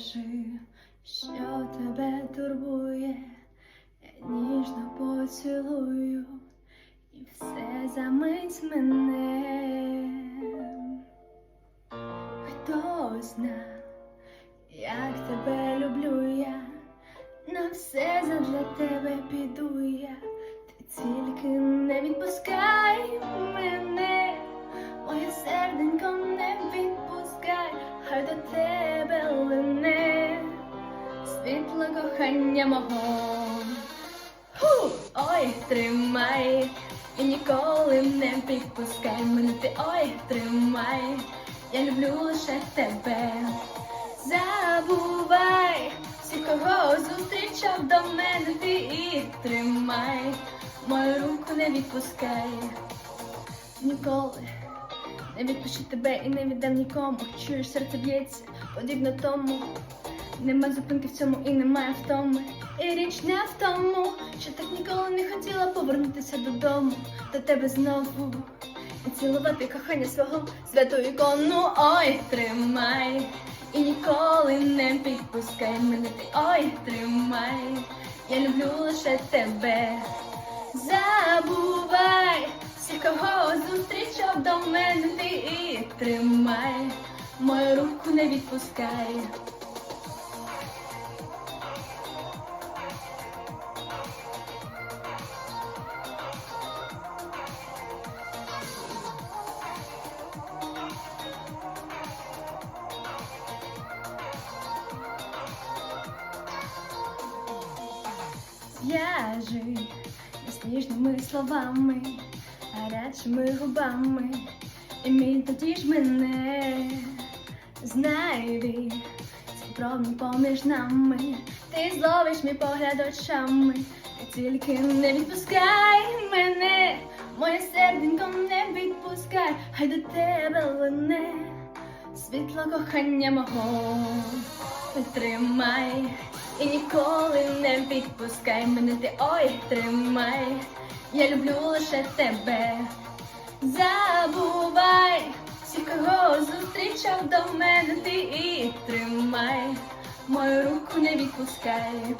Скажи, що тебе турбує, я ніжно поцілую і все замить мене. Хто зна, як тебе люблю я, на все задля тебе піду я, кохання мого. Ху! Ой, тримай, і ніколи не підпускай мене ти, ой, тримай, я люблю лише тебе. Забувай, всі, кого зустрічав до мене, ти і тримай, мою руку не відпускай. Ніколи не відпущу тебе і не віддам нікому. Чуєш, серце б'ється, подібно тому. Нема зупинки в цьому і немає втоми. І річ не в тому, що так ніколи не хотіла повернутися додому до тебе знову. І цілувати кохання свого святу ікону. Ой, тримай, і ніколи не підпускай мене ти. Ой, тримай, я люблю лише тебе. Забувай, всі, кого зустрічав до мене, ти і тримай, мою руку не відпускай. Зв'яжи з ніжними словами, гарячими губами, і мій тоді ж мене знайди, цей поміж нами, ти зловиш мій погляд очами, ти тільки не відпускай мене, моє серденько не відпускай, хай до тебе лине світло кохання мого. Тримай і ніколи не відпускай мене ти ой, тримай, я люблю лише тебе. Забувай, всі, кого зустрічав до мене, ти і тримай, мою руку не відпускай.